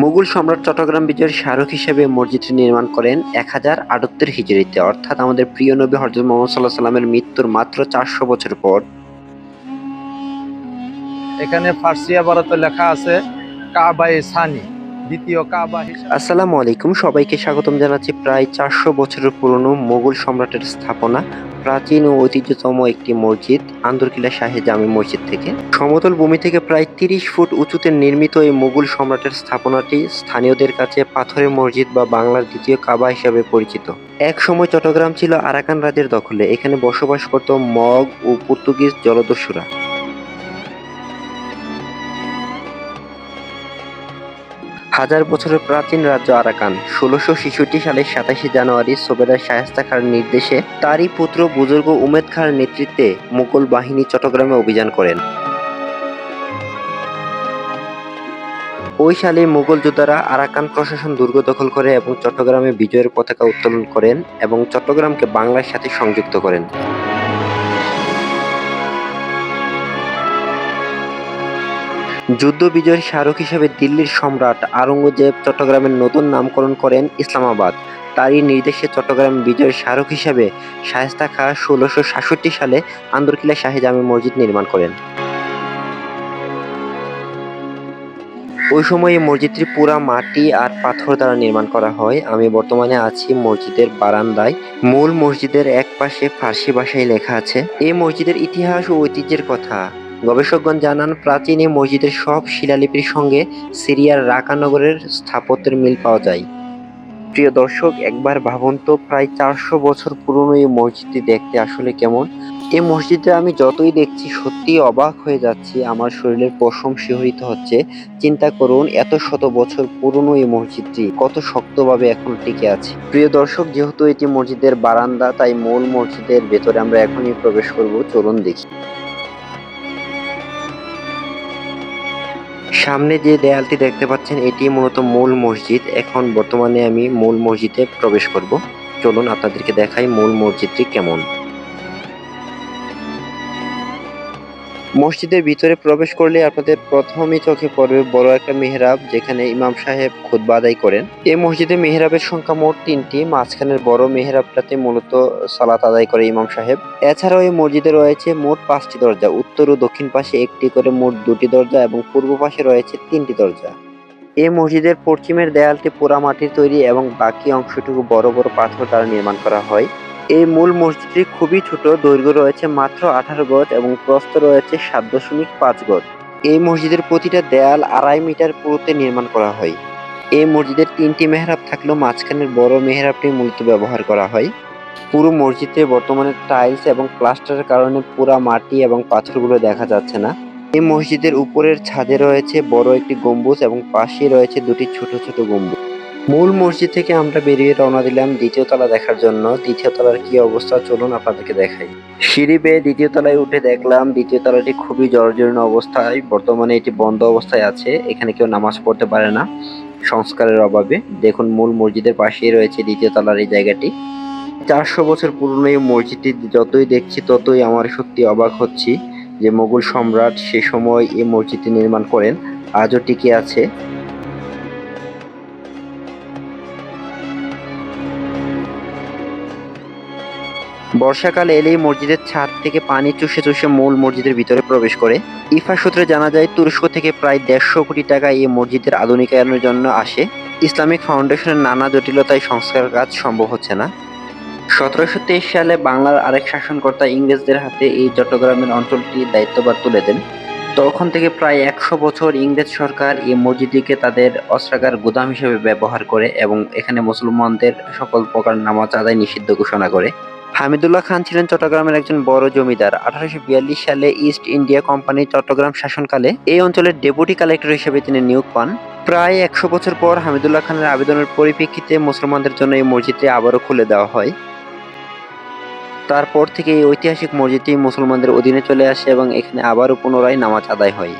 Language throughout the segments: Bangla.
মুঘল সম্রাট চট্টগ্রাম বিজয়ের স্মারক হিসেবে মসজিদটি নির্মাণ করেন এক হাজার আটাত্তর হিজড়িতে অর্থাৎ আমাদের প্রিয় নবী হজরত মোহাম্মদ সাল্লাহ সাল্লামের মৃত্যুর মাত্র চারশো বছর পর। এখানে ফার্সি আবারতে লেখা আছে কাবাই সানি দ্বিতীয় কাবা আসসালামু আলাইকুম সবাইকে স্বাগতম জানাচ্ছি প্রায় চারশো বছরের পুরনো মোগল সম্রাটের স্থাপনা প্রাচীন ও ঐতিহ্যতম একটি মসজিদ আন্দরকিলা শাহে জামি মসজিদ থেকে। সমতল ভূমি থেকে প্রায় তিরিশ ফুট উঁচুতে নির্মিত এই মোগল সম্রাটের স্থাপনাটি স্থানীয়দের কাছে পাথরের মসজিদ বা বাংলার দ্বিতীয় কাবা হিসাবে পরিচিত। এক সময় চট্টগ্রাম ছিল আরাকান রাজের দখলে। এখানে বসবাস করত মগ ও পর্তুগিজ জলদস্যুরা। হাজার বছরের প্রাচীন রাজ্য আরাকান। ষোলোশো ছেষট্টি সালের সাতাশে জানুয়ারি সোবেদার শায়েস্তা খাঁর নির্দেশে তারই পুত্র বুজুর্গ উমেদ খাঁর নেতৃত্বে মুঘল বাহিনী চট্টগ্রামে অভিযান করেন। ওই সালে মুঘল যোদ্ধারা আরাকান প্রশাসন দুর্গ দখল করে এবং চট্টগ্রামে বিজয়ের পতাকা উত্তোলন করেন এবং চট্টগ্রামকে বাংলার সাথে সংযুক্ত করেন। যুদ্ধ বিজয়ের স্মারক হিসেবে দিল্লির সম্রাট আওরঙ্গজেব চট্টগ্রামের নতুন নামকরণ করেন ইসলামাবাদ। তারই নির্দেশে চট্টগ্রাম বিজয়ের স্মারক হিসেবে শায়েস্তা খাঁ ষোলোশো সাতষট্টি সালে আন্দরকিলা শাহী জামে মসজিদ নির্মাণ করেন। ওই সময় মসজিদটি পুরা মাটি আর পাথর দ্বারা নির্মাণ করা হয়। আমি বর্তমানে আছি মসজিদের বারান্দায়। মূল মসজিদের এক পাশে ফার্সি ভাষায় লেখা আছে এই মসজিদের ইতিহাস ও ঐতিহ্যের কথা। গবেষকগণ জানান, প্রাচীন এই মসজিদের সব শিলালিপির সঙ্গে সিরিয়ার রাকা নগরের স্থাপত্যের মিল পাওয়া যায়। প্রিয় দর্শক, একবার ভাবুন তো, প্রায় চারশো বছর পুরনো এই মসজিদটি দেখতে আসলে কেমন? এই মসজিদে আমি যতই দেখছি সত্যি অবাক হয়ে যাচ্ছি। আমার শরীরের পশম শিহরিত হচ্ছে। চিন্তা করুন, এত শত বছর পুরনো এই মসজিদটি কত শক্তভাবে এখন টিকে আছে। প্রিয় দর্শক, যেহেতু এটি মসজিদের বারান্দা, তাই মূল মসজিদের ভেতরে আমরা এখনই প্রবেশ করব। চলুন দেখি। সামনে যে দেয়ালটি দেখতে পাচ্ছেন, এটি মূলত মূল মসজিদ। এখন বর্তমানে আমি মূল মসজিদে প্রবেশ করব। চলুন আপনাদেরকে দেখাই মূল মসজিদটি কেমন। মসজিদের ভিতরে প্রবেশ করলে আপনাদের প্রথমেই চোখে পড়বে বড় একটা মেহরাব, যেখানে ইমাম সাহেব খুতবা আদায় করেন। এই মসজিদে মেহরাবের সংখ্যা মোট তিনটি, মাঝখানের বড় মেহরাবটাতে মূলত সালাত আদায় করে ইমাম সাহেব। এছাড়াও এই মসজিদে রয়েছে মোট পাঁচটি দরজা, উত্তর ও দক্ষিণ পাশে একটি করে মোট দুটি দরজা এবং পূর্ব পাশে রয়েছে তিনটি দরজা। এই মসজিদের পশ্চিমের দেয়ালটি পোড়া মাটির তৈরি এবং বাকি অংশটুকু বড় বড় পাথর দ্বারা নির্মাণ করা হয়। এই মূল মসজিদটি খুবই ছোট দৈর্ঘ্য রয়েছে মাত্র আঠারো গজ এবং প্রস্থ রয়েছে সাত দশমিক পাঁচ গজ। এই মসজিদের প্রতিটা দেয়াল আড়াই মিটার পুরোতে নির্মাণ করা হয়। এই মসজিদের তিনটি মেহরাব থাকলেও মাঝখানের বড় মেহরাবটি মূলত ব্যবহার করা হয়। পুরো মসজিদে বর্তমানে টাইলস এবং প্লাস্টারের কারণে পুরা মাটি এবং পাথরগুলো দেখা যাচ্ছে না। এই মসজিদের উপরের ছাদে রয়েছে বড় একটি গম্বুজ এবং পাশে রয়েছে দুটি ছোট ছোট গম্বুজ। মূল মসজিদ থেকে আমরা বেরিয়ে রওনা দিলাম দ্বিতীয় তলা দেখার জন্য। দ্বিতীয় তলার কি অবস্থা? চলুন আপনাদেরকে দেখাই। সিঁড়ি বেয়ে দ্বিতীয় তলায় উঠে দেখলাম দ্বিতীয় তলাটি খুবই জর্জরীণ অবস্থায়। বর্তমানে এটি বন্ধ অবস্থায় আছে। এখানে কেউ নামাজ পড়তে পারে না। সংস্কারের অভাবে। দেখুন মূল মসজিদের পাশেই রয়েছে দ্বিতীয় তলার এই জায়গাটি। চারশো বছর পুরনো এই মসজিদটি যতই দেখছি ততই আমার সত্যি অবাক হচ্ছি যে মোগল সম্রাট সে সময় এই মসজিদটি নির্মাণ করেন। আজও টিকে আছে। বর্ষাকালে এলেই মসজিদের ছাদ থেকে পানি চুষে চুষে মূল মসজিদের ভিতরে প্রবেশ করে। ইফা সূত্রে জানা যায়, তুরস্ক থেকে প্রায় দেড়শো কোটি টাকা এই মসজিদের আধুনিকায়নের জন্য আসে। ইসলামিক ফাউন্ডেশনের নানা জটিলতায় সংস্কার কাজ সম্ভব হচ্ছে না। সতেরোশো তেইশ সালে বাংলার আরেক শাসনকর্তা ইংরেজদের হাতে এই চট্টগ্রামের অঞ্চলটি দায়িত্বভার তুলে দেন। তখন থেকে প্রায় একশো বছর ইংরেজ সরকার এই মসজিদটিকে তাদের অস্ত্রাগার গুদাম হিসেবে ব্যবহার করে এবং এখানে মুসলমানদের সকল প্রকার নামাজ আদায় নিষিদ্ধ ঘোষণা করে। হামিদুল্লাহ খান ছিলেন চট্টগ্রামের একজন বড় জমিদার। আঠারোশো বিয়াল্লিশ সালে ইস্ট ইন্ডিয়া কোম্পানি চট্টগ্রাম শাসনকালে এই অঞ্চলের ডেপুটি কালেক্টর হিসেবে তিনি নিয়োগ পান। প্রায় একশো বছর পর হামিদুল্লাহ খানের আবেদনের পরিপ্রেক্ষিতে মুসলমানদের জন্য এই মসজিদটি আবারও খুলে দেওয়া হয়। তারপর থেকে এই ঐতিহাসিক মসজিদটি মুসলমানদের অধীনে চলে আসে এবং এখানে আবারও পুনরায় নামাজ আদায় হয়।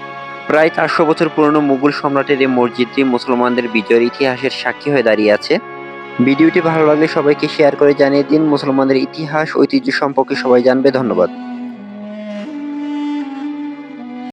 প্রায় চারশো বছর পুরনো মুঘল সম্রাটের এই মসজিদটি মুসলমানদের বিজয়ের ইতিহাসের সাক্ষী হয়ে দাঁড়িয়ে আছে। ভিডিওটি ভালো লাগলে সবাইকে শেয়ার করে জানিয়ে দিন। মুসলমানদের ইতিহাস, ঐতিহ্য সম্পর্কে সবাই জানবে। ধন্যবাদ।